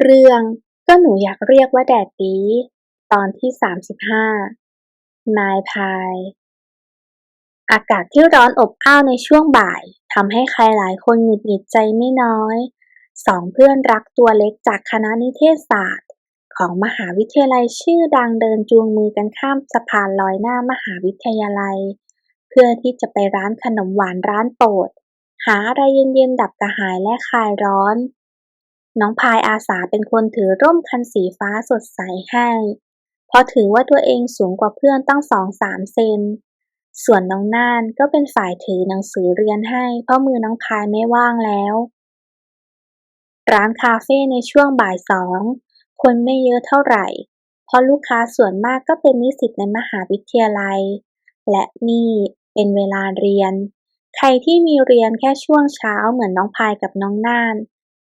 เรื่องก็หนูอยากเรียกว่าแดดดี ตอนที่สามสิบห้านายพาย อากาศที่ร้อนอบอ้าวในช่วงบ่ายทำให้ใครหลายคนหงุดหงิดใจไม่น้อย สองเพื่อนรักตัวเล็กจากคณะนิเทศศาสตร์ ของมหาวิทยาลัยชื่อดังเดินจูงมือกันข้ามสะพานลอยหน้ามหาวิทยาลัย เพื่อที่จะไปร้านขนมหวานร้านโปรดหาอะไรเย็นๆดับกระหายและคลายร้อน น้องพายอาสาเป็นคนถือร่มคันสีฟ้าสดใสให้ เพราะถือว่าตัวเองสูงกว่าเพื่อนตั้งสองสามเซน ส่วนน้องน่านก็เป็นฝ่ายถือหนังสือเรียนให้ เพราะมือน้องพายไม่ว่างแล้ว ร้านคาเฟ่ในช่วงบ่ายสองคนไม่เยอะเท่าไหร่ เพราะลูกค้าส่วนมากก็เป็นนิสิตในมหาวิทยาลัย และนี่เป็นเวลาเรียน ใครที่มีเรียนแค่ช่วงเช้าเหมือนน้องพายกับน้องน่าน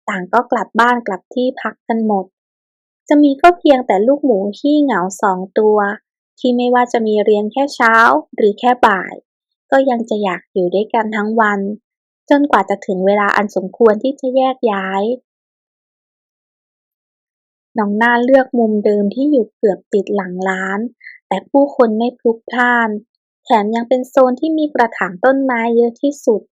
ต่างก็กลับบ้านกลับที่พักกันหมด จะมีก็เพียงแต่ลูกหมูขี้เหงาสองตัว ที่ไม่ว่าจะมีเรียนแค่เช้าหรือแค่บ่าย ก็ยังจะอยากอยู่ด้วยกันทั้งวัน จนกว่าจะถึงเวลาอันสมควรที่จะแยกย้ายน้องน่าเลือกมุมเดิมที่อยู่เกือบติดหลังร้าน แต่ผู้คนไม่พลุกพล่าน แถมยังเป็นโซนที่มีกระถางต้นไม้เยอะที่สุด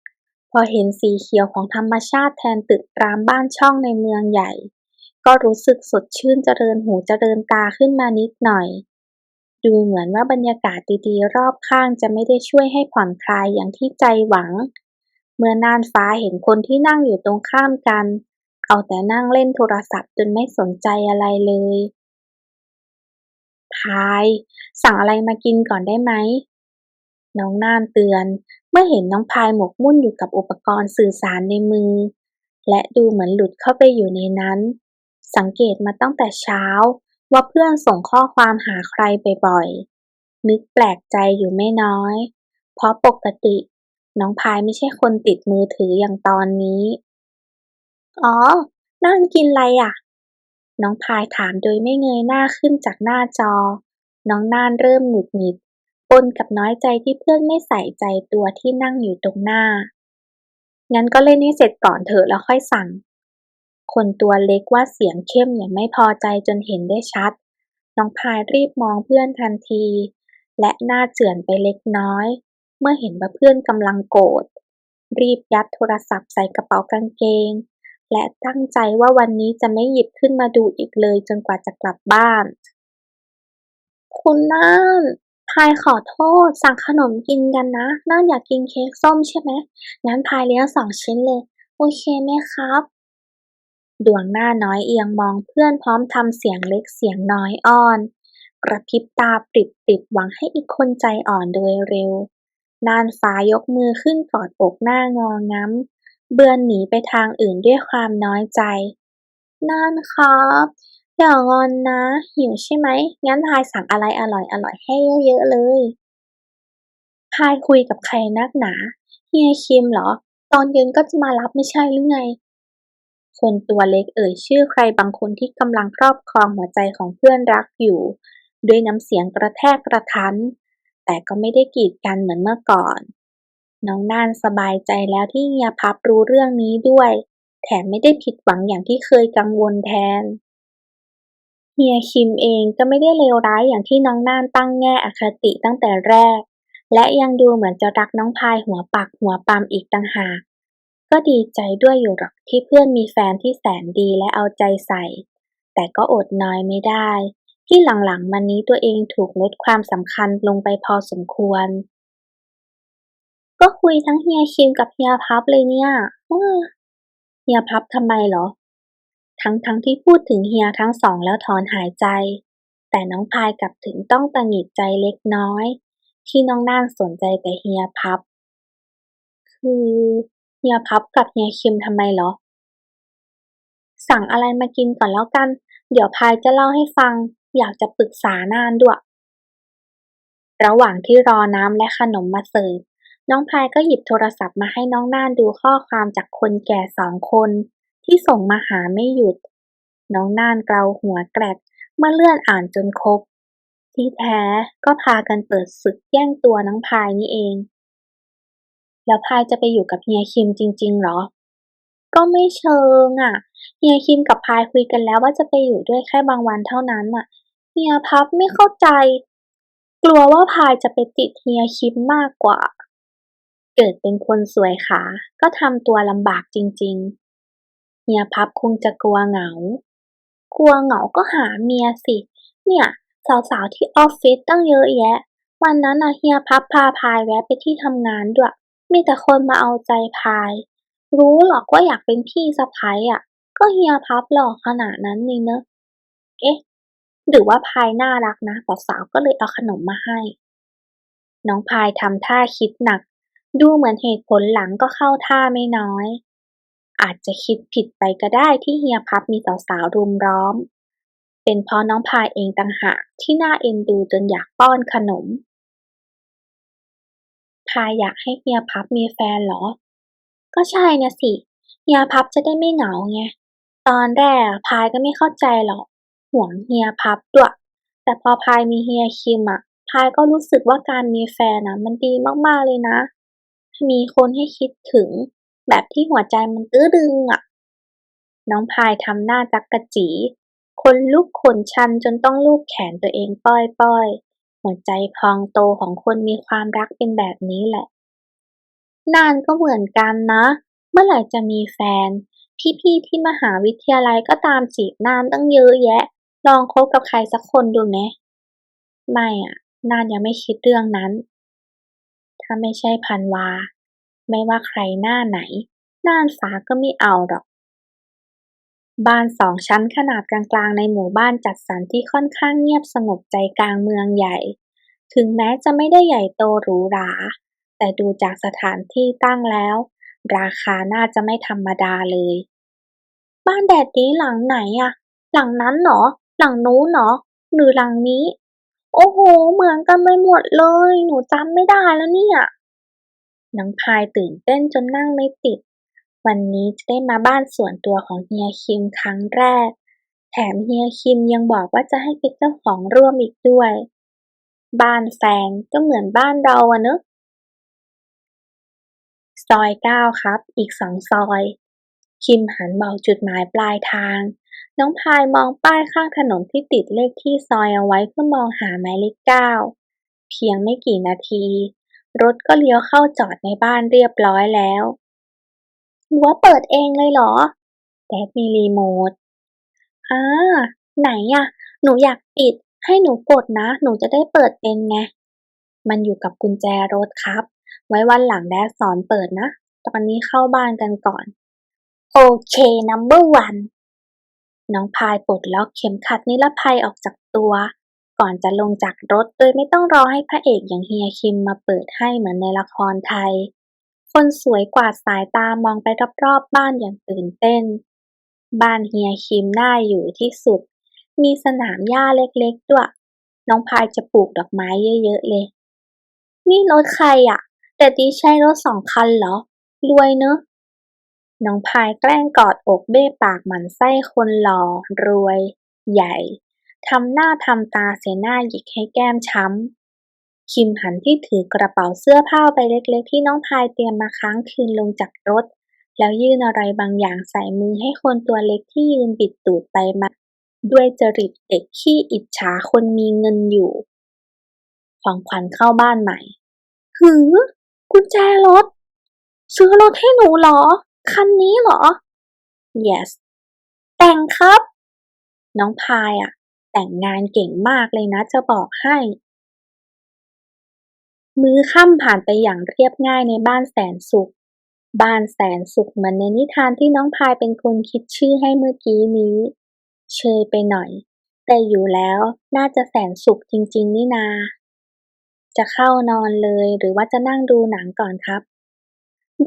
พอเห็นสีเขียวของธรรมชาติแทนตึกรามบ้านช่องในเมืองใหญ่ ก็รู้สึกสดชื่นเจริญหูเจริญตาขึ้นมานิดหน่อย ดูเหมือนว่าบรรยากาศดีๆ รอบข้างจะไม่ได้ช่วยให้ผ่อนคลายอย่างที่ใจหวัง เมื่อน่านฟ้าเห็นคนที่นั่งอยู่ตรงข้ามกัน เอาแต่นั่งเล่นโทรศัพท์จนไม่สนใจอะไรเลยพาย สั่งอะไรมากินก่อนได้ไหมน้องน่านเตือน เมื่อเห็นน้องพายหมกมุ่นอยู่กับอุปกรณ์สื่อสารในมือ และดูเหมือนหลุดเข้าไปอยู่ในนั้น สังเกตมาตั้งแต่เช้าว่าเพื่อนส่งข้อความหาใครบ่อยๆ นึกแปลกใจอยู่ไม่น้อย เพราะปกติ น้องพายไม่ใช่คนติดมือถืออย่างตอนนี้ อ๋อ นั่นกินอะไรอะ น้องพายถามโดยไม่เงยหน้าขึ้นจากหน้าจอ น้องน่านเริ่มหงุดหงิด ปนกับน้อยใจที่เพื่อนไม่ใส่ใจตัวที่นั่งอยู่ตรงหน้า งั้นก็เล่นให้เสร็จก่อนเถอะแล้วค่อยสั่ง คนตัวเล็กว่าเสียงเข้มอย่างไม่พอใจจนเห็นได้ชัด น้องพายรีบมองเพื่อนทันที และหน้าเจือนไปเล็กน้อย เมื่อเห็นว่าเพื่อนกำลังโกรธ รีบยัดโทรศัพท์ใส่กระเป๋ากางเกง และตั้งใจว่าวันนี้จะไม่หยิบขึ้นมาดูอีกเลยจนกว่าจะกลับบ้าน คุณน่าน พายขอโทษ สั่งขนมกินกันนะ น่านอยากกินเค้กส้มใช่ไหมงั้นพายเลี้ยงสองชิ้นเลย โอเคไหมครับ ดวงหน้าน้อยเอียงมองเพื่อนพร้อมทำเสียงเล็กเสียงน้อยอ้อน กระพริบตาปริบๆหวังให้อีกคนใจอ่อนโดยเร็ว น่านฟ้ายกมือขึ้นกอดอกหน้างอง้ำ เบือนหนีไปทางอื่นด้วยความน้อยใจ น่านครับ อย่างอนนะ หิวใช่ไหม งั้นพายสั่งอะไรอร่อยอร่อยให้เยอะๆเลยพายคุยกับใครนักหนาเฮียคิมเหรอ ตอนเย็นก็จะมารับไม่ใช่หรือไง คนตัวเล็กเอ่ยชื่อใครบางคนที่กำลังครอบครองหัวใจของเพื่อนรักอยู่ ด้วยน้ำเสียงกระแทกกระทัน แต่ก็ไม่ได้กีดกันเหมือนเมื่อก่อน น้องน่านสบายใจแล้วที่เฮียพับรู้เรื่องนี้ด้วย แถมไม่ได้ผิดหวังอย่างที่เคยกังวลแทน ฮียคิมเองก็ไม่ได้เลวร้ายอย่างที่น้องน่านตั้งแง่อคติตั้งแต่แรก และยังดูเหมือนจะรักน้องพายหัวปักหัวปามอีกต่างหาก ก็ดีใจด้วยอยู่หรอกที่เพื่อนมีแฟนที่แสนดีและเอาใจใส่ แต่ก็อดน้อยไม่ได้ ที่หลังๆมานี้ตัวเองถูกลดความสำคัญลงไปพอสมควร ก็คุยทั้งเฮียคิมกับเฮียพับเลยเนี่ยเฮียพับทำไมเหรอ ทั้งทั้งที่พูดถึงเฮียทั้งสองแล้วถอนหายใจ แต่น้องพายกลับถึงต้องตังหงิดใจเล็กน้อย ที่น้องน่านสนใจแต่เฮียพับ คือเฮียพับกับเฮียเคิมทำไมเหรอ สั่งอะไรมากินก่อนแล้วกัน เดี๋ยวพายจะเล่าให้ฟัง อยากจะปรึกษานานด้วย ระหว่างที่รอน้ำและขนมมาเสิร์ฟน้องพายก็หยิบโทรศัพท์มาให้น้องน่านดูข้อความจากคนแก่สองคน ที่ส่งมาหาไม่หยุด น้องน่านเกาหัวแกรกเมื่อเลื่อนอ่านจนครบ ที่แท้ก็พากันเปิดศึกแย่งตัวน้องพายนี่เอง แล้วพายจะไปอยู่กับเฮียคิมจริง ๆ หรอ ก็ไม่เชิงอะเฮียคิมกับพายคุยกันแล้วว่าจะไปอยู่ด้วยแค่บางวันเท่านั้นอะเฮียพับไม่เข้าใจ กลัวว่าพายจะไปติดเฮียคิมมากกว่า เกิดเป็นคนสวยขา ก็ทำตัวลำบากจริง ๆ ฮียพับคงจะกลัวเหงา กลัวเหงาก็หาเมียสิ เนี่ย สาวๆที่ออฟฟิศตั้งเยอะแยะ วันนั้นนะเฮียพับพาพายแวะไปที่ทำงานด้วย มีแต่คนมาเอาใจพาย รู้หรอกว่าอยากเป็นพี่สะใภ้อะ ก็เฮียพับหล่อขนาดนั้นนี่เนอะ เอ๊ะ หรือว่าพายน่ารักนะสาวๆก็เลยเอาขนมมาให้ น้องพายทำท่าคิดหนัก ดูเหมือนเหตุผลหลังก็เข้าท่าไม่น้อย อาจจะคิดผิดไปก็ได้ที่เฮียพับมีสาวๆรุมล้อม เป็นเพราะน้องพายเองต่างหากที่น่าเอ็นดูจนอยากป้อนขนม พายอยากให้เฮียพับมีแฟนเหรอ ก็ใช่นะสิ เฮียพับจะได้ไม่เหงาไง ตอนแรกพายก็ไม่เข้าใจหรอก ห่วงเฮียพับด้วยแต่พอพายมีเฮียคิมอะพายก็รู้สึกว่าการมีแฟนอะมันดีมากๆเลยนะ มีคนให้คิดถึง แบบที่หัวใจมันตื้อดึงอะน้องพายทำหน้าจักกะจีคนลุกขนชันจนต้องลูบแขนตัวเองป้อยๆหัวใจพองโตของคนมีความรักเป็นแบบนี้แหละ นานก็เหมือนกันนะ เมื่อไหร่จะมีแฟน พี่ๆที่มหาวิทยาลัยก็ตามจีบนานตั้งเยอะแยะ ลองคบกับใครสักคนดูไหมไม่อะ นานยังไม่คิดเรื่องนั้น ถ้าไม่ใช่พันวา ไม่ว่าใครหน้าไหน น่านฟ้าก็ไม่เอาหรอก บ้านสองชั้นขนาดกลางๆ ในหมู่บ้านจัดสรรที่ค่อนข้างเงียบสงบใจกลางเมืองใหญ่ ถึงแม้จะไม่ได้ใหญ่โตหรูหรา แต่ดูจากสถานที่ตั้งแล้ว ราคาน่าจะไม่ธรรมดาเลย บ้านแดดนี้หลังไหนอะหลังนั้นเหรอหลังนู้นเหรอหรือหลังนี้ โอ้โห เหมือนกันไปหมดเลย หนูจำไม่ได้แล้วเนี่ย น้องพายตื่นเต้นจนนั่งไม่ติด วันนี้จะได้มาบ้านส่วนตัวของเฮียคิมครั้งแรก แถมเฮียคิมยังบอกว่าจะให้เป็นเจ้าของร่วมอีกด้วย บ้านแฟนก็เหมือนบ้านเราอะเนอะซอยเก้าครับ อีกสองซอย คิมหันบอกจุดหมายปลายทาง น้องพายมองป้ายข้างถนนที่ติดเลขที่ซอยเอาไว้เพื่อมองหาหมายเลขเก้าเพียงไม่กี่นาที รถก็เลี้ยวเข้าจอดในบ้านเรียบร้อยแล้วหัวเปิดเองเลยเหรอ แดดมีรีโมทอ่าไหนอะหนูอยากปิด ให้หนูกดนะ หนูจะได้เปิดเป็นไง มันอยู่กับกุญแจรถครับ ไว้วันหลังแดดสอนเปิดนะ ตอนนี้เข้าบ้านกันก่อน โอเค number one น้องพายปลดล็อกเข็มขัดนิรภัยออกจากตัว ก่อนจะลงจากรถโดยไม่ต้องรอให้พระเอกอย่างเฮียคิมมาเปิดให้เหมือนในละครไทย คนสวยกวาดสายตามองไปรอบๆบ้านอย่างตื่นเต้น บ้านเฮียคิมน่าอยู่ที่สุด มีสนามหญ้าเล็กๆด้วย น้องพายจะปลูกดอกไม้เยอะๆเลย นี่รถใครอะแต่ดีใช่รถสองคันเหรอ รวยเนอะน้องพายแกล้งกอดอกเบ้ปากหมันไส้คนหล่อรวย ใหญ่ ทำหน้าทำตาเสียหน้าหยิกให้แก้มช้ำ คิมหันที่ถือกระเป๋าเสื้อผ้าใบเล็กๆ ที่น้องพายเตรียมมาค้างคืนลงจากรถ แล้วยื่นอะไรบางอย่างใส่มือให้คนตัวเล็กที่ยืนบิดตูดไปมา ด้วยจริตเด็กขี้อิจฉาคนมีเงินอยู่ ของขวัญเข้าบ้านใหม่ หือ กุญแจรถ ซื้อรถให้หนูเหรอ คันนี้เหรอ yes แต่งครับ น้องพายอะ แต่งงานเก่งมากเลยนะจะบอกให้ มื้อค่ำผ่านไปอย่างเรียบง่ายในบ้านแสนสุข บ้านแสนสุขเหมือนในนิทานที่น้องพายเป็นคนคิดชื่อให้เมื่อกี้นี้ เชยไปหน่อย แต่อยู่แล้วน่าจะแสนสุขจริง ๆ นี่นา จะเข้านอนเลยหรือว่าจะนั่งดูหนังก่อนครับ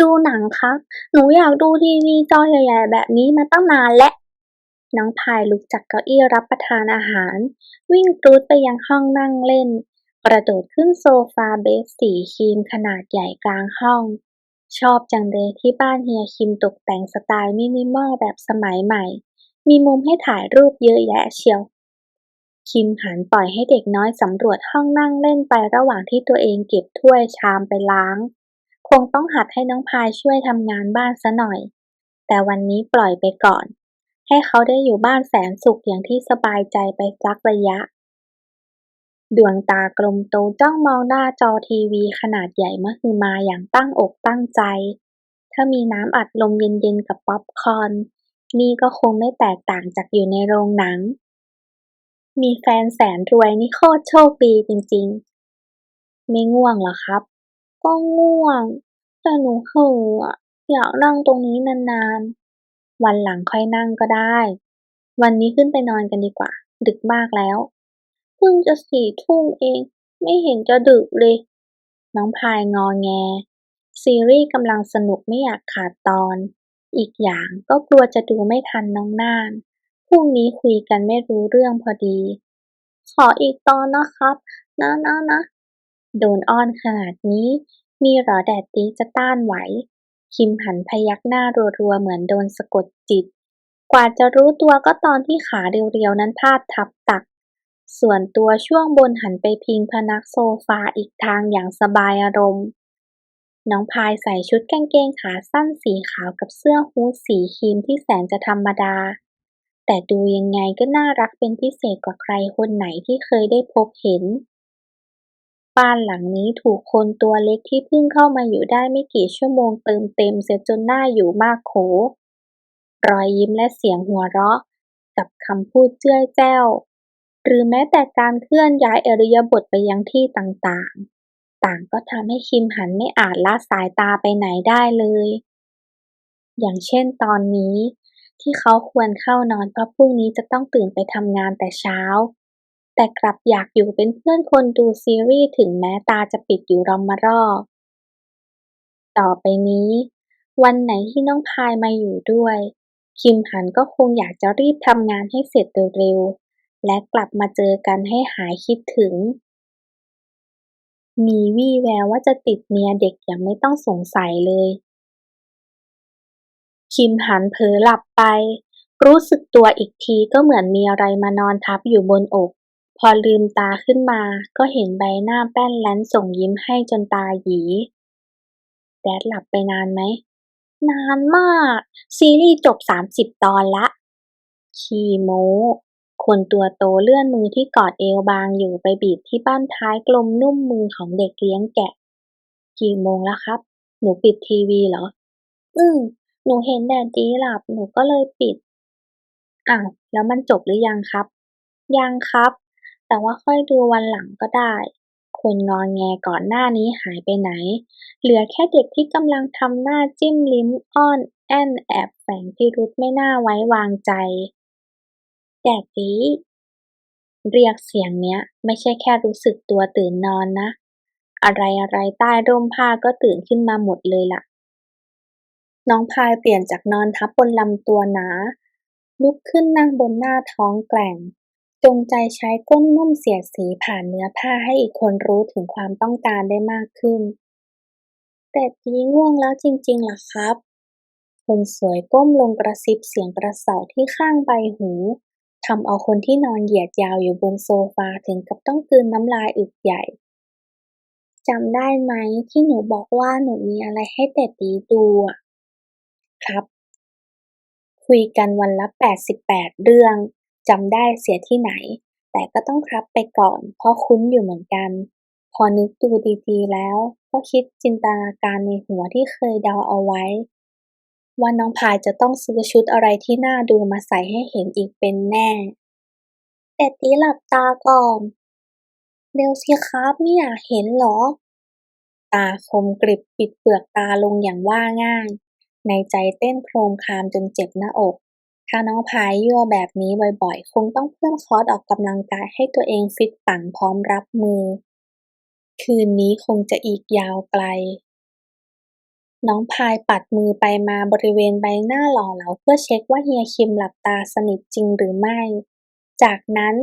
ดูหนังครับ หนูอยากดูทีวีจอใหญ่ๆแบบนี้มาตั้งนานแล้ว น้องพายลุกจากเก้าอี้รับประทานอาหาร วิ่งรูดไปยังห้องนั่งเล่น กระโดดขึ้นโซฟาเบสสีครีมขนาดใหญ่กลางห้อง ชอบจังเลยที่บ้านเฮียคิมตกแต่งสไตล์มินิมอลแบบสมัยใหม่ มีมุมให้ถ่ายรูปเยอะแยะเชียว คิมหันปล่อยให้เด็กน้อยสำรวจห้องนั่งเล่นไประหว่างที่ตัวเองเก็บถ้วยชามไปล้าง คงต้องหัดให้น้องพายช่วยทำงานบ้านซะหน่อย แต่วันนี้ปล่อยไปก่อน ให้เขาได้อยู่บ้านแสนสุขอย่างที่สบายใจไปสักระยะ ดวงตากลมโตจ้องมองหน้าจอทีวีขนาดใหญ่มหึมาอย่างตั้งอกตั้งใจ ถ้ามีน้ำอัดลมเย็นๆกับป๊อปคอร์นนี่ก็คงไม่แตกต่างจากอยู่ในโรงหนัง มีแฟนแสนรวยนี่โคตรโชคดีจริงๆ ไม่ง่วงหรอครับ ก็ง่วง แต่หนูเห่อะอยากนั่งตรงนี้นานๆ วันหลังค่อยนั่งก็ได้ วันนี้ขึ้นไปนอนกันดีกว่า ดึกมากแล้ว เพิ่งจะสี่ทุ่มเอง ไม่เห็นจะดึกเลย น้องพายงอแง ซีรีส์กำลังสนุกไม่อยากขาดตอน อีกอย่างก็กลัวจะดูไม่ทันน้องน่านพรุ่งนี้คุยกันไม่รู้เรื่องพอดี ขออีกตอนนะครับ นะนะนะโดนอ้อนขนาดนี้ มีหรอแดดดีจะต้านไหว คิมหันพยักหน้ารัวๆ เหมือนโดนสะกดจิต กว่าจะรู้ตัวก็ตอนที่ขาเรียวๆ นั้นพาดทับตัก ส่วนตัวช่วงบนหันไปพิงพนักโซฟาอีกทางอย่างสบายอารมณ์ น้องพายใส่ชุดกางเกงขาสั้นสีขาวกับเสื้อฮู้ดสีครีมที่แสนจะธรรมดา แต่ดูยังไงก็น่ารักเป็นพิเศษกว่าใครคนไหนที่เคยได้พบเห็น บ้านหลังนี้ถูกคนตัวเล็กที่เพิ่งเข้ามาอยู่ได้ไม่กี่ชั่วโมงเติมเต็มเสียจนน่าอยู่มากโข รอยยิ้มและเสียงหัวเราะ กับคำพูดเจ้ยแจ้ว หรือแม้แต่การเคลื่อนย้ายอริยาบถไปยังที่ต่างๆ ต่างก็ทำให้คิมหันไม่อาจละสายตาไปไหนได้เลย อย่างเช่นตอนนี้ที่เขาควรเข้านอนเพราะพรุ่งนี้จะต้องตื่นไปทำงานแต่เช้า แต่กลับอยากอยู่เป็นเพื่อนคนดูซีรีส์ถึงแม้ตาจะปิดอยู่รอมรอบต่อไปนี้ วันไหนที่น้องพายมาอยู่ด้วย คิมหันก็คงอยากจะรีบทำงานให้เสร็จเร็วๆ และกลับมาเจอกันให้หายคิดถึง มีวี่แววว่าจะติดเมียเด็กอย่างไม่ต้องสงสัยเลย คิมหันเผลอหลับไป รู้สึกตัวอีกทีก็เหมือนมีอะไรมานอนทับอยู่บนอก อลืมตาขึ้นมาก็เห็นใบหน้าแป้นแล้นส่งยิ้มให้จนตาหยี แดดหลับไปนานไหม นานมาก ซีรีส์จบสามสิบตอนละ ขี้โมคนตัวโตเลื่อนมือที่กอดเอวบางอยู่ไปบีบที่บ้านท้ายกลมนุ่มมือของเด็กเลี้ยงแกะ กี่โมงแล้วครับ หนูปิดทีวีเหรอ อืมหนูเห็นแดดดีหลับ หนูก็เลยปิด อ้าว แล้วมันจบหรือยังครับ ยังครับ แต่ว่าค่อยดูวันหลังก็ได้ คนงอแงก่อนหน้านี้หายไปไหน เหลือแค่เด็กที่กำลังทำหน้าจิ้มลิ้มอ้อนแอนแอบแฝงพิรุธไม่น่าไว้วางใจ แดดดีเรียกเสียงเนี้ย ไม่ใช่แค่รู้สึกตัวตื่นนอนนะ อะไรอะไรใต้ร่มผ้าก็ตื่นขึ้นมาหมดเลยล่ะ น้องพายเปลี่ยนจากนอนทับบนลำตัวหนา ลุกขึ้นนั่งบนหน้าท้องแกร่ง จงใจใช้ก้นนุ่มเสียดสีผ่านเนื้อผ้าให้อีกคนรู้ถึงความต้องการได้มากขึ้น แต่ดีง่วงแล้วจริงๆหรอครับ คนสวยก้มลงกระซิบเสียงกระเสาที่ข้างใบหูทำเอาคนที่นอนเหยียดยาวอยู่บนโซฟาถึงกับต้องกืนน้ำลายอึกใหญ่จำได้ไหมที่หนูบอกว่าหนูมีอะไรให้แต่ดีดูอะครับ คุยกันวันละแปดสิบแปดเรื่อง จำได้เสียที่ไหน แต่ก็ต้องครับไปก่อน เพราะคุ้นอยู่เหมือนกัน พอนึกดูดีๆแล้ว ก็คิดจินตนาการในหัวที่เคยเดาเอาไว้ ว่าน้องพายจะต้องซื้อชุดอะไรที่น่าดูมาใส่ให้เห็นอีกเป็นแน่แต่ตีหลับตาก่อน เร็วสิครับไม่อยากเห็นเหรอ ตาคมกริบปิดเปลือกตาลงอย่างว่าง่าย ในใจเต้นโครมคามจนเจ็บหน้าอก ถ้าน้องพายยั่วแบบนี้บ่อยๆ คงต้องเพิ่มคอร์สออกกำลังกายให้ตัวเองฟิตปังพร้อมรับมือ คืนนี้คงจะอีกยาวไกล น้องพายปัดมือไปมาบริเวณใบหน้าหล่อเหลาเพื่อเช็คว่าเฮียคิมหลับตาสนิทจริงหรือไม่ จากนั้น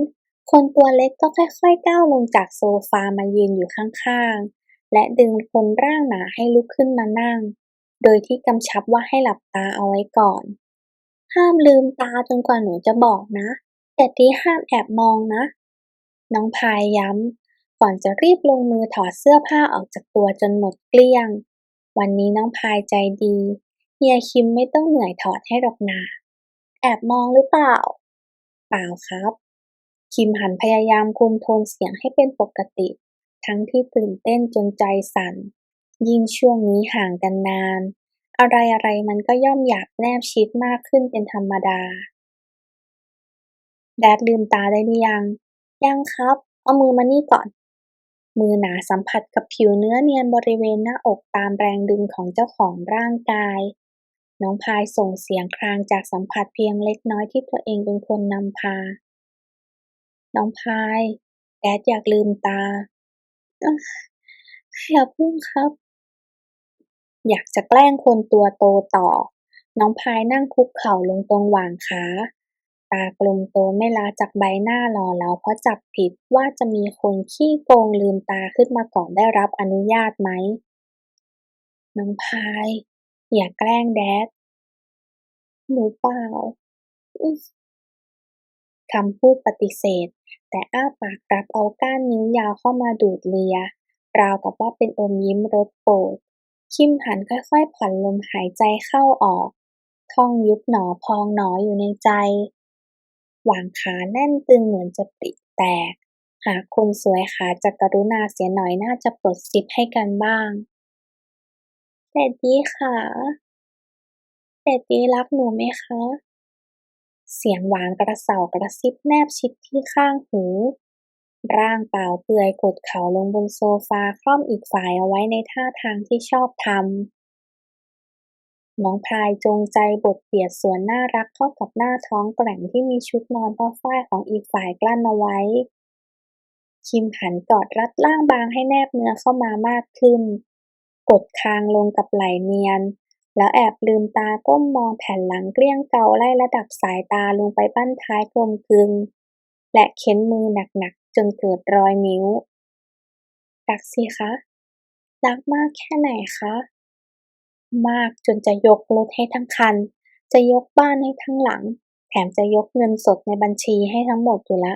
คนตัวเล็กก็ค่อยๆก้าวลงจากโซฟามายืนอยู่ข้างๆ และดึงคนร่างหนาให้ลุกขึ้นมานั่ง โดยที่กำชับว่าให้หลับตาเอาไว้ก่อน ห้ามลืมตาจนกว่าหนูจะบอกนะ แต่ที่ห้ามแอบมองนะ น้องพายย้ำก่อนจะรีบลงมือถอดเสื้อผ้าออกจากตัวจนหมดเกลี้ยง วันนี้น้องพายใจดีเฮียคิมไม่ต้องเหนื่อยถอดให้หรอกนา แอบมองหรือเปล่า เปล่าครับ คิมหันพยายามคุมโทนเสียงให้เป็นปกติ ทั้งที่ตื่นเต้นจนใจสั่น ยิ่งช่วงนี้ห่างกันนาน อะไรอะไรมันก็ย่อมอยากแนบชิดมากขึ้นเป็นธรรมดา แดดลืมตาได้หรือยัง ยังครับ เอามือมานี่ก่อน มือหนาสัมผัสกับผิวเนื้อเนียนบริเวณหน้าอกตามแรงดึงของเจ้าของร่างกาย น้องพายส่งเสียงครางจากสัมผัสเพียงเล็กน้อยที่ตัวเองเป็นคนนำพา น้องพาย แดดอยากลืมตาอย่าพึ่งครับ อยากจะแกล้งคนตัวโตต่อ น้องพายนั่งคุกเข่าลงตรงหว่างขาตากลมโตไม่ละจากใบหน้าหล่อเหลาเพราะจับผิดว่าจะมีคนขี้โกงลืมตาขึ้นมาก่อนได้รับอนุญาตไหม น้องพาย อย่าแกล้งแดด หนูเปล่าคำพูดปฏิเสธ แต่อ้าปากรับเอาก้านนิ้วยาวเข้ามาดูดเลีย ราวกับว่าเป็นอมยิ้มรสโปรด คิมหันค่อยๆผ่อนลมหายใจเข้าออก ท่องยุบหนอพองหนออยู่ในใจ หว่างขาแน่นตึงเหมือนจะปริแตก หากคนสวยขาจะกรุณาเสียหน่อยน่าจะปลดซิปให้กันบ้างแดดดี้ค่ะแดดดี้รักหนูไหมคะ เสียงหวานกระเสากระซิบแนบชิดที่ข้างหู ร่างเปล่าเปลือยกดเข่าลงบนโซฟาคล่อมอีกฝ่ายเอาไว้ในท่าทางที่ชอบทำ น้องพายจงใจบทเบียดสวนน่ารักเข้ากับหน้าท้องแกร่งที่มีชุดนอนผ้าฝ้ายของอีกฝ่ายกลั้นเอาไว้ คิมหันกอดรัดร่างบางให้แนบเนื้อเข้ามามากขึ้น กดคางลงกับไหล่เนียน แล้วแอบลืมตาก้มมองแผ่นหลังเกลี้ยงเกาไล่ระดับสายตาลงไปบั้นท้ายกลมกลึงและเค้นมือหนัก จนเกิดรอยนิ้ว รักสิคะ รักมากแค่ไหนคะ มากจนจะยกรถให้ทั้งคัน จะยกบ้านให้ทั้งหลัง แถมจะยกเงินสดในบัญชีให้ทั้งหมดอยู่ละ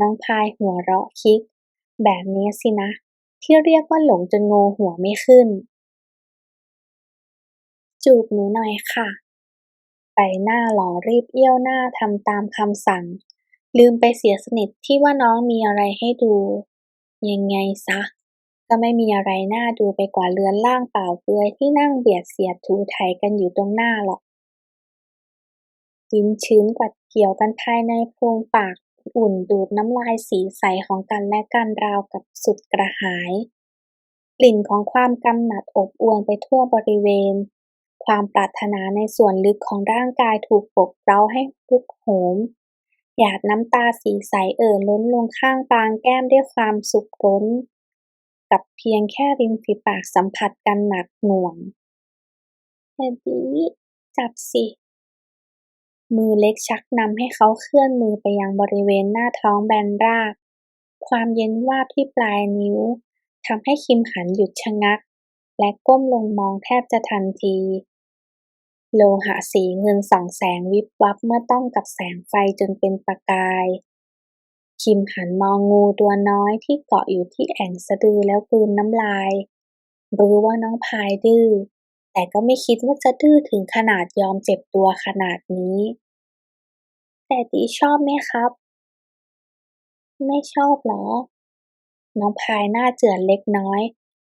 น้องพายหัวเราะคิก แบบนี้สินะ ที่เรียกว่าหลงจนโงหัวไม่ขึ้น จูบหนูหน่อยค่ะใบหน้าหล่อรีบเอี้ยวหน้าทำตามคำสั่ง ลืมไปเสียสนิทที่ว่าน้องมีอะไรให้ดู ยังไงซะ ก็ไม่มีอะไรน่าดูไปกว่าเรือนร่างเปล่าเปลือยที่นั่งเบียดเสียดถูไถกันอยู่ตรงหน้าหรอกลิ้นชื้นกวัดเกี่ยวกันภายในโพรงปากอุ่นดูดน้ำลายสีใสของกันและกันราวกับสุดกระหาย กลิ่นของความกำหนัดอบอวลไปทั่วบริเวณ ความปรารถนาในส่วนลึกของร่างกายถูกปลุกเร้าให้ลุกโหม หยาดน้ำตาสีใสเอ่อล้นลงข้างปางแก้มด้วยความสุขล้น กับเพียงแค่ริมฝีปากสัมผัสกันหนักหน่วงแดดดี้จับสิ มือเล็กชักนำให้เขาเคลื่อนมือไปยังบริเวณหน้าท้องแบนราบความเย็นวาบที่ปลายนิ้วทำให้คิมหันหยุดชะงัก และก้มลงมองแทบจะทันที โลหะสีเงินส่องแสงวิบวับเมื่อต้องกับแสงไฟจนเป็นประกาย คิมหันมองงูตัวน้อยที่เกาะอยู่ที่แอ่งสะดือแล้วกลืนน้ำลาย รู้ว่าน้องพายดื้อ แต่ก็ไม่คิดว่าจะดื้อถึงขนาดยอมเจ็บตัวขนาดนี้ แต่ดีชอบไหมครับ ไม่ชอบหรอ น้องพายหน้าเจือนเล็กน้อย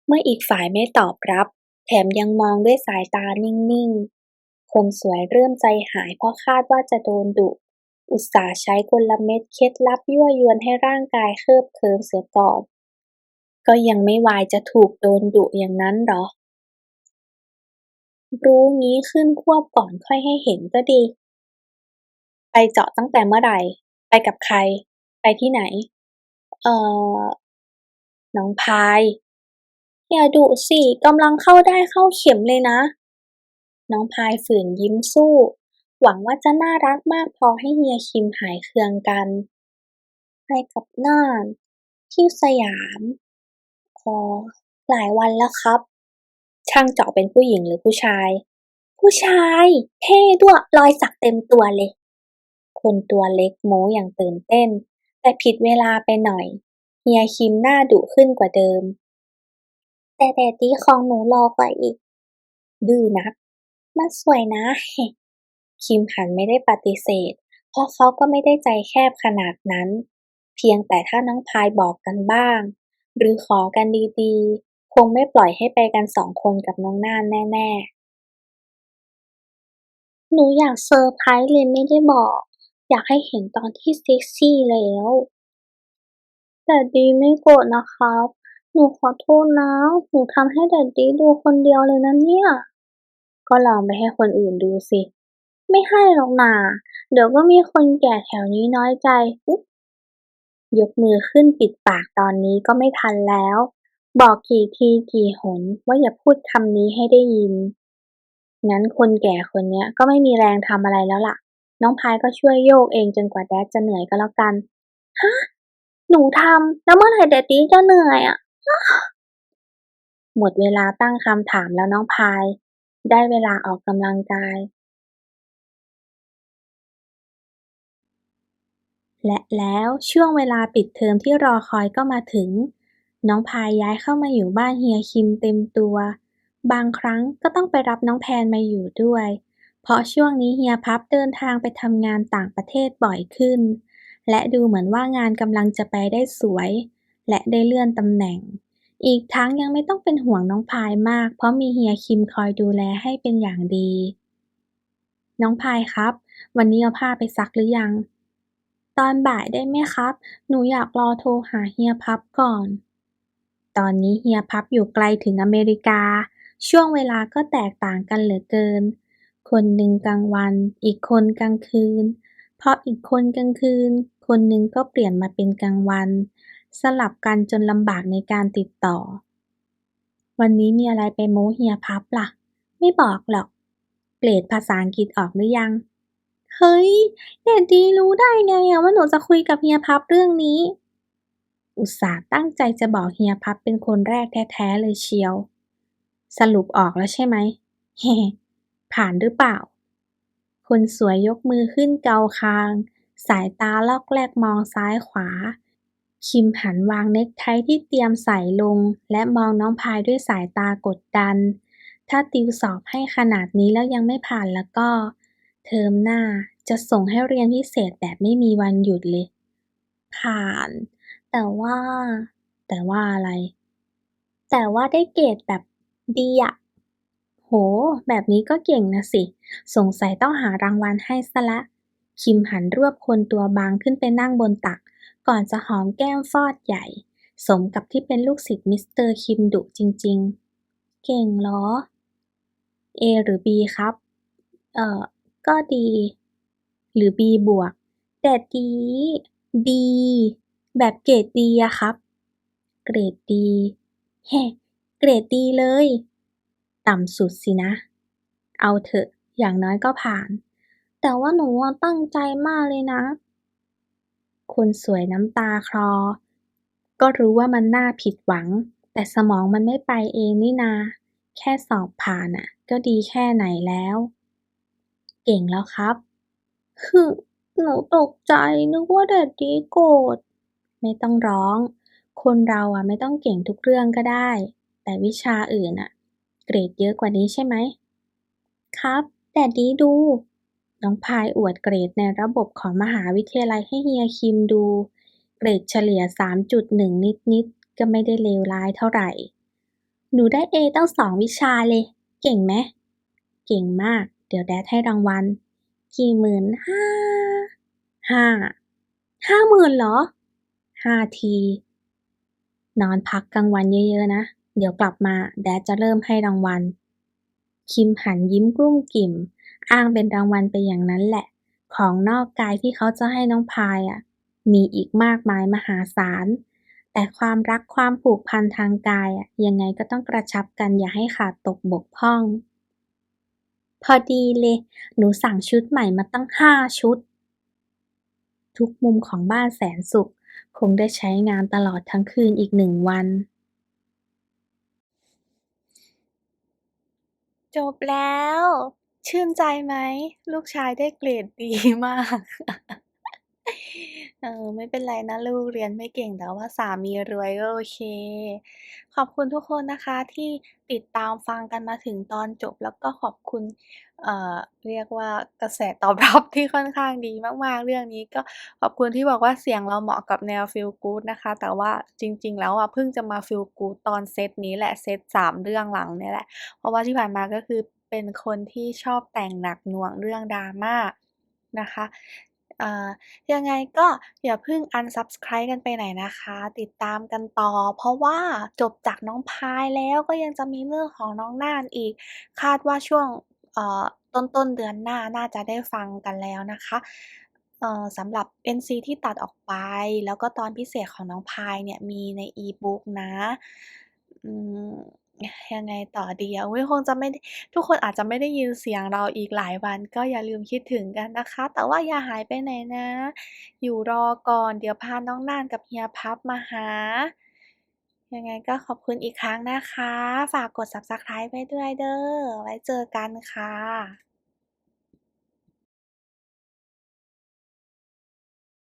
เมื่ออีกฝ่ายไม่ตอบรับ แถมยังมองด้วยสายตานิ่งๆ คนสวยเริ่มใจหายเพราะคาดว่าจะโดนดุ อุตส่าห์ใช้กลเม็ดเคล็ดลับยั่วยวนให้ร่างกายเคิบเคิมเสียก่อน ก็ยังไม่วายจะถูกโดนดุอย่างนั้นหรอ รู้งี้ขึ้นควบก่อนค่อยให้เห็นก็ดี ไปเจาะตั้งแต่เมื่อไหร่ ไปกับใคร ไปที่ไหน เอ่อ น้องพาย อย่าดุสิกำลังเข้าได้เข้าเข็มเลยนะ น้องพายฝืนยิ้มสู้ หวังว่าจะน่ารักมากพอให้เฮียคิมหายเคืองกัน ไปกับน่านที่สยามอ๋อหลายวันแล้วครับ ช่างเจาะเป็นผู้หญิงหรือผู้ชาย ผู้ชาย เท่ด้วยรอยสักเต็มตัวเลย คนตัวเล็กโม้อย่างตื่นเต้น แต่ผิดเวลาไปหน่อย เฮียคิมหน้าดุขึ้นกว่าเดิม แต่แดดดี้ของหนูรอกว่าอีก ดื้อนัก มันสวยนะ คิมหันไม่ได้ปฏิเสธ เพราะเขาก็ไม่ได้ใจแคบขนาดนั้น เพียงแต่ถ้าน้องพายบอกกันบ้าง หรือขอกันดีๆ คงไม่ปล่อยให้ไปกันสองคนกับน้องน่านแน่ๆ หนูอยากเซอร์ไพรส์เลยไม่ได้บอก อยากให้เห็นตอนที่เซ็กซี่แล้ว แต่ดีไม่โกรธนะครับ หนูขอโทษนะ หนูทำให้แดดดีดูคนเดียวเลยนะเนี่ย ก็ลองไปให้คนอื่นดูสิ ไม่ให้หรอกนาเดี๋ยวก็มีคนแก่แถวนี้น้อยใจ ยกมือขึ้นปิดปากตอนนี้ก็ไม่ทันแล้ว บอกกี่ทีกี่หนว่าอย่าพูดคำนี้ให้ได้ยิน งั้นคนแก่คนเนี้ยก็ไม่มีแรงทำอะไรแล้วล่ะ น้องพายก็ช่วยโยกเองจนกว่าแดดจะเหนื่อยก็แล้วกัน ฮะ หนูทำแล้วเมื่อไหร่แดดดี้จะเหนื่อยอะหมดเวลาตั้งคำถามแล้วน้องพาย ได้เวลาออกกำลังกาย และแล้วช่วงเวลาปิดเทอมที่รอคอยก็มาถึง น้องพายย้ายเข้ามาอยู่บ้านเฮียคิมเต็มตัว บางครั้งก็ต้องไปรับน้องแพนมาอยู่ด้วย เพราะช่วงนี้เฮียพับเดินทางไปทำงานต่างประเทศบ่อยขึ้น และดูเหมือนว่างานกำลังจะไปได้สวย และได้เลื่อนตำแหน่ง อีกทั้งยังไม่ต้องเป็นห่วงน้องพายมาก เพราะมีเฮียคิมคอยดูแลให้เป็นอย่างดี น้องพายครับ วันนี้เอาผ้าไปซักหรือยัง ตอนบ่ายได้ไหมครับ หนูอยากรอโทรหาเฮียพับก่อน ตอนนี้เฮียพับอยู่ไกลถึงอเมริกา ช่วงเวลาก็แตกต่างกันเหลือเกิน คนหนึ่งกลางวัน อีกคนกลางคืนพออีกคนกลางคืน คนหนึ่งก็เปลี่ยนมาเป็นกลางวัน สลับกันจนลำบากในการติดต่อ วันนี้มีอะไรไปโม้เฮียพับล่ะ ไม่บอกหรอก เกรดภาษาอังกฤษออกหรือยัง เฮ้ยแดดดีรู้ได้ไงอะว่าหนูจะคุยกับเฮียพับเรื่องนี้ อุตส่าห์ตั้งใจจะบอกเฮียพับเป็นคนแรกแท้ๆเลยเชียว สรุปออกแล้วใช่ไหมเฮ้ผ่านหรือเปล่า คนสวยยกมือขึ้นเกาคาง สายตาลอกแลกมองซ้ายขวา คิมหันวางเน็กไทที่เตรียมใส่ลง และมองน้องพายด้วยสายตากดดัน ถ้าติวสอบให้ขนาดนี้แล้วยังไม่ผ่านแล้วก็ เทอมหน้าจะส่งให้เรียนพิเศษแบบไม่มีวันหยุดเลย ผ่าน แต่ว่า แต่ว่าอะไร แต่ว่าได้เกรดแบบดีอะโห แบบนี้ก็เก่งนะสิ สงสัยต้องหารางวัลให้ซะละ คิมหันรวบคนตัวบางขึ้นไปนั่งบนตัก ก่อนจะหอมแก้มฟอดใหญ่ สมกับที่เป็นลูกศิษย์มิสเตอร์คิมดุจริง ๆ เก่งเหรอ A หรือ B ครับ เอ่อ ก็ดี หรือ B บวก แต่ดี B แบบเกรดดีอะครับ เกรดดีแฮเกรดดีเลย ต่ำสุดสินะ เอาเถอะ อย่างน้อยก็ผ่าน แต่ว่าหนูอะตั้งใจมากเลยนะ คนสวยน้ำตาคลอ ก็รู้ว่ามันน่าผิดหวัง แต่สมองมันไม่ไปเองนี่นา แค่สอบผ่านอะก็ดีแค่ไหนแล้ว เก่งแล้วครับฮึหนูตกใจนึกว่าแดดดีโกรธ ไม่ต้องร้อง คนเราอะไม่ต้องเก่งทุกเรื่องก็ได้ แต่วิชาอื่นอะเกรดเยอะกว่านี้ใช่ไหม ครับ แดดดีดู น้องพายอวดเกรดในระบบของมหาวิทยาลัยให้เฮียคิมดู เกรดเฉลี่ย 3.1 นิดๆก็ไม่ได้เลวร้ายเท่าไหร่ หนูได้ A ตั้งสองวิชาเลย เก่งไหม เก่งมาก เดี๋ยวแดดให้รางวัล กี่หมื่นห้า ห้า ห้าหมื่นเหรอ ห้าที นอนพักกลางวันเยอะๆนะ เดี๋ยวกลับมาแดดจะเริ่มให้รางวัล คิมหันยิ้มกลุ้มกิ่ม อ้างเป็นรางวัลไปอย่างนั้นแหละ ของนอกกายที่เขาจะให้น้องพายอะมีอีกมากมายมหาศาล แต่ความรักความผูกพันทางกายอะ ยังไงก็ต้องกระชับกันอย่าให้ขาดตกบกพร่อง พอดีเลย หนูสั่งชุดใหม่มาตั้งห้าชุด ทุกมุมของบ้านแสนสุข คงได้ใช้งานตลอดทั้งคืนอีกหนึ่งวันจบแล้ว ชื่นใจไหม ลูกชายได้เกรดดีมาก เออไม่เป็นไรนะลูกเรียนไม่เก่งแต่ว่าสามีรวยก็โอเค ขอบคุณทุกคนนะคะที่ติดตามฟังกันมาถึงตอนจบแล้วก็ขอบคุณ เอ่อ เรียกว่ากระแสตอบรับที่ค่อนข้างดีมากๆ เรื่องนี้ก็ขอบคุณที่บอกว่าเสียงเราเหมาะกับแนว Feel Good นะคะ แต่ว่าจริง ๆ แล้วอะเพิ่งจะมา Feel Good ตอนเซตนี้แหละเซต3เรื่องหลังเนี่ยแหละ เพราะว่าที่ผ่านมาก็คือ เป็นคนที่ชอบแต่งหนักหน่วงเรื่อง drama นะคะยังไงก็อย่าเพิ่ง unsubscribe กันไปไหนนะคะ ติดตามกันต่อ เพราะว่าจบจากน้องพายแล้วก็ยังจะมีเรื่องของน้องน่านอีก คาดว่าช่วงเอ่อต้นเดือนหน้าน่าจะได้ฟังกันแล้วนะคะสำหรับ NC ที่ตัดออกไป แล้วก็ตอนพิเศษของน้องพายเนี่ยมีใน E-book นะอืม ยังไงต่อดีอะอุ๊ยคงจะไม่ทุกคนอาจจะไม่ได้ยินเสียงเราอีกหลายวัน ก็อย่าลืมคิดถึงกันนะคะ แต่ว่าอย่าหายไปไหนนะ อยู่รอก่อน เดี๋ยวพาน้องน่านกับเฮียพับมาหา ยังไงก็ขอบคุณอีกครั้งนะคะ ฝากกด subscribe ไว้ด้วยเด้อไว้เจอกันค่ะ